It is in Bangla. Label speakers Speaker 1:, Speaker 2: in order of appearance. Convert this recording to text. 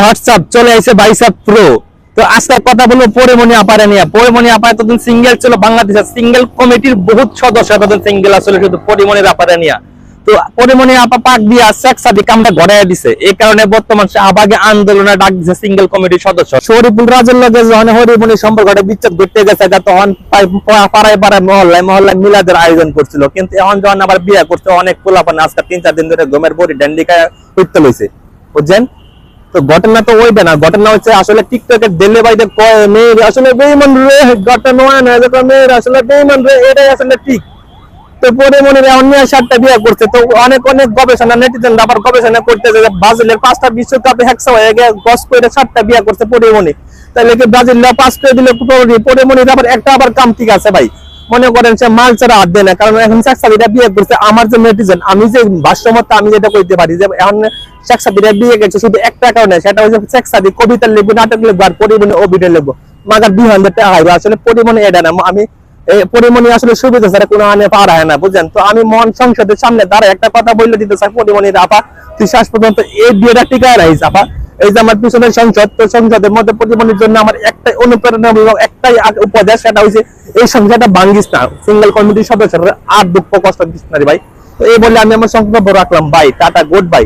Speaker 1: হোয়াটসঅ্যাপ চলে বাইসাপ প্রো তো আজকে কথা বলব পরিমণি আপারে নিয়ে। পরিমণি এতদিন সিঙ্গেল ছিল বাংলাদেশের সিঙ্গেল কমিটির সদস্য এতদিন সিঙ্গেল আসলে শুধু পরিমণির আপারে নিয়ে। তো পরিমণি আপা পাক শেখ কামটা দিছে। এই কারণে বর্তমান সে আবাগে আন্দোলনে ডাক দিছে সিঙ্গেল কমিটির সদস্য। শরীফুল রাজের লগে যখন হরিমণি সম্পর্কটা বিচ্ছেদ ঘটতে গেছে তখন পাড়ায় পাড়ায় মহল্লায় মহল্লায় মিলাদের আয়োজন করছিল। কিন্তু এখন যখন আবার বিয়ে করছে, অনেক আজকে তিন চার দিন ধরে গমের বড়ি ড্যান্ডিকায় হইতে লইছে। বুঝছেন? তো ঘটনা তো ওইটা না। ঘটনা হচ্ছে আসলে টিকটকের ডেলে বাইতে মেয়ের, আসলে বেইমান রে, ঘটনা হয় না দেখো মেয়ের, আসলে বেইমান রে, এটাই আসলে ঠিক। তো পরে মনে হয় অন্য সাতটা বিয়ে করছে। তো অনেক অনেক গবেষণা নেটিজেন আবার গবেষণা করতেছে যে ব্রাজিলের পাঁচটা বিশ্বকাপে হ্যাকসা হয়ে গিয়ে গস করে সাতটা বিয়ে করছে পরে মনে তাহলে কি ব্রাজিল পাস করে দিলে? পরে মনে আবার একটা আবার কাম ঠিক আছে ভাই। মনে করেন সে মাল ছাড়া হাত দেয় না। কারণ এখন শেখ সাবিরা বিয়ে করছে আমার যে নেটিজেন আমি যে ভাষ্যমত আমি যেটা কইতে পারি যে এখন শেখ সাবিরা বিয়ে গেছে, শুধু একটা কারণে সেটা হচ্ছে শেখ সাদি কবিতা লিখব নাটক লিখব আর পরিমণি অভিনয় লিখব মাগার দুই হাজার টাকা হাইবে আসলে পরিমণি এটা না, আমি পরিমণি আসলে সুবিধা ছাড়া কোনো আনে পারা হয় না বুঝছেন তো আমি মন সংসদের সামনে দাঁড়ায় একটা কথা বললে দিতে চাই পরিমণির আপা, তুই শেষ পর্যন্ত এই বিয়েটা টিকায় রাখিস, আপা। এই যে আমার পিছনে সংসদ, তো সংসদের মধ্যে প্রতিবন্ধীর জন্য আমার একটাই অনুপ্রেরণা এবং একটাই উপদেশ সেটা হয়েছে এই সংসারটা ভাঙ্গিস না সিঙ্গেল কমিটির সদস্যরা আর দুঃখ কষ্ট দিস না রে ভাই। তো এই বলে আমি আমার সংসদ রাখলাম ভাই টাটা গুড বাই